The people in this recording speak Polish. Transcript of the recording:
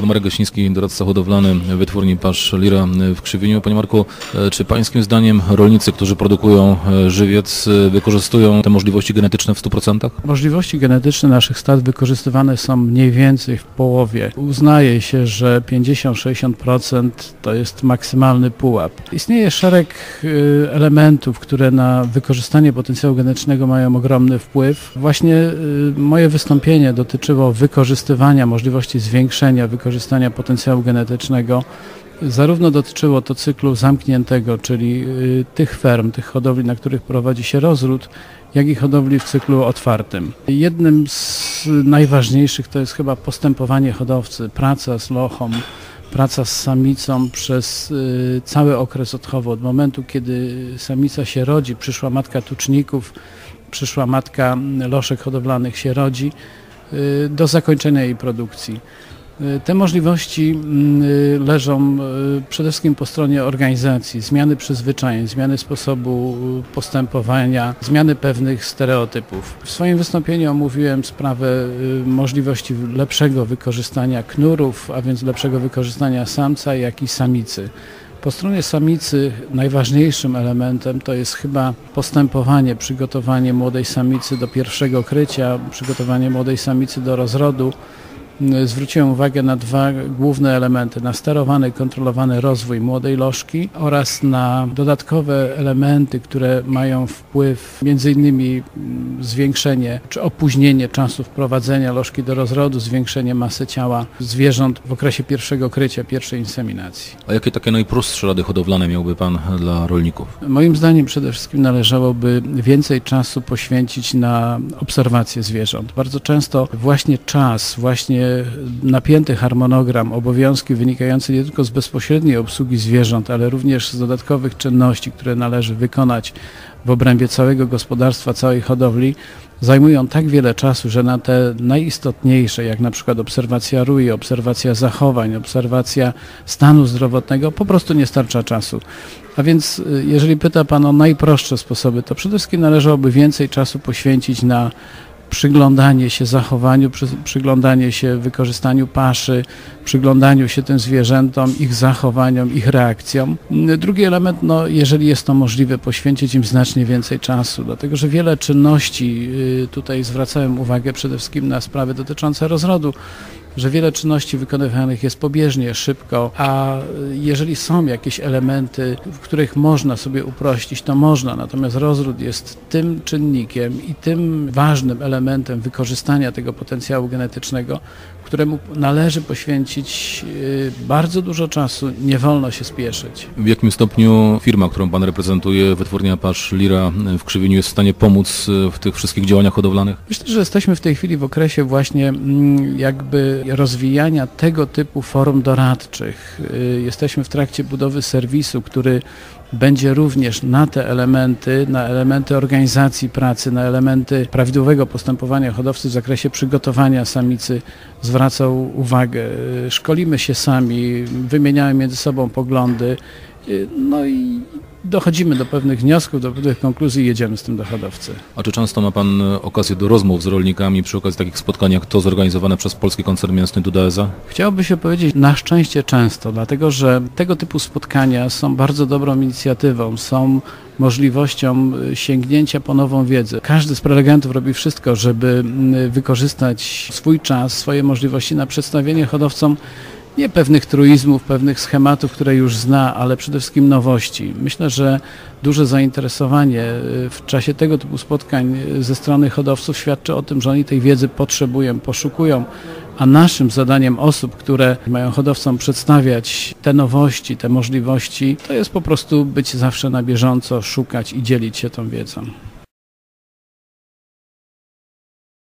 Pan Marek Gosiński, doradca hodowlany wytwórni Pasz Lira w Krzywieniu. Panie Marku, e, czy pańskim zdaniem rolnicy, którzy produkują e, żywiec, e, wykorzystują te możliwości genetyczne w 100%? Możliwości genetyczne naszych stad wykorzystywane są mniej więcej w połowie. Uznaje się, że 50-60% to jest maksymalny pułap. Istnieje szereg elementów, które na wykorzystanie potencjału genetycznego mają ogromny wpływ. Właśnie moje wystąpienie dotyczyło wykorzystywania możliwości zwiększenia wykorzystania potencjału genetycznego. Zarówno dotyczyło to cyklu zamkniętego, czyli y, tych ferm, tych hodowli, na których prowadzi się rozród, jak i hodowli w cyklu otwartym. Jednym z najważniejszych to jest chyba postępowanie hodowcy, praca z lochą, praca z samicą przez y, cały okres odchowu, od momentu kiedy samica się rodzi, przyszła matka tuczników, przyszła matka loszek hodowlanych się rodzi, y, do zakończenia jej produkcji. Y, Te możliwości mm, y, leżą y, przede wszystkim po stronie organizacji, zmiany przyzwyczajeń, zmiany sposobu y, postępowania, zmiany pewnych stereotypów. W swoim wystąpieniu omówiłem sprawę y, możliwości lepszego wykorzystania knurów, a więc lepszego wykorzystania samca, jak i samicy. Po stronie samicy najważniejszym elementem to jest chyba postępowanie, przygotowanie młodej samicy do pierwszego krycia, przygotowanie młodej samicy do rozrodu. Zwróciłem uwagę na dwa główne elementy, na sterowany, kontrolowany rozwój młodej lożki oraz na dodatkowe elementy, które mają wpływ między innymi mm, zwiększenie czy opóźnienie czasu wprowadzenia lożki do rozrodu, zwiększenie masy ciała zwierząt w okresie pierwszego krycia, pierwszej inseminacji. A jakie takie najprostsze rady hodowlane miałby Pan dla rolników? Moim zdaniem przede wszystkim należałoby więcej czasu poświęcić na obserwację zwierząt. Bardzo często właśnie czas, właśnie napięty harmonogram, obowiązki wynikające nie tylko z bezpośredniej obsługi zwierząt, ale również z dodatkowych czynności, które należy wykonać w obrębie całego gospodarstwa, całej hodowli, zajmują tak wiele czasu, że na te najistotniejsze, jak na przykład obserwacja rui, obserwacja zachowań, obserwacja stanu zdrowotnego, po prostu nie starcza czasu. A więc y, jeżeli pyta Pan o najprostsze sposoby, to przede wszystkim należałoby więcej czasu poświęcić na przyglądanie się zachowaniu, przy, przyglądanie się wykorzystaniu paszy, przyglądaniu się tym zwierzętom, ich zachowaniom, ich reakcjom. Drugi element, no, jeżeli jest to możliwe, poświęcić im znacznie więcej czasu, dlatego że wiele czynności, y, tutaj zwracałem uwagę przede wszystkim na sprawy dotyczące rozrodu, że wiele czynności wykonywanych jest pobieżnie, szybko, a jeżeli są jakieś elementy, w których można sobie uprościć, to można. Natomiast rozród jest tym czynnikiem i tym ważnym elementem wykorzystania tego potencjału genetycznego, któremu należy poświęcić y, bardzo dużo czasu, nie wolno się spieszyć. W jakim stopniu firma, którą Pan reprezentuje, wytwórnia Pasz Lira w Krzywieniu jest w stanie pomóc w tych wszystkich działaniach hodowlanych? Myślę, że jesteśmy w tej chwili w okresie właśnie mm, jakby rozwijania tego typu forum doradczych. Y, Jesteśmy w trakcie budowy serwisu, który będzie również na te elementy, na elementy organizacji pracy, na elementy prawidłowego postępowania hodowcy w zakresie przygotowania samicy zwracał uwagę. Y, Szkolimy się sami, wymieniamy między sobą poglądy, y, no i dochodzimy do pewnych wniosków, do pewnych konkluzji i jedziemy z tym do hodowcy. A czy często ma Pan e, okazję do rozmów z rolnikami przy okazji takich spotkań jak to zorganizowane przez Polski Koncern Mięsny Dudaeza? Chciałoby się powiedzieć na szczęście często, dlatego że tego typu spotkania są bardzo dobrą inicjatywą, są możliwością y, sięgnięcia po nową wiedzę. Każdy z prelegentów robi wszystko, żeby wykorzystać swój czas, swoje możliwości na przedstawienie hodowcom nie pewnych truizmów, pewnych schematów, które już zna, ale przede wszystkim nowości. Myślę, że duże zainteresowanie y, w czasie tego typu spotkań y, ze strony hodowców świadczy o tym, że oni tej wiedzy potrzebują, poszukują, a naszym zadaniem osób, które mają hodowcom przedstawiać te nowości, te możliwości, to jest po prostu być zawsze na bieżąco, szukać i dzielić się tą wiedzą.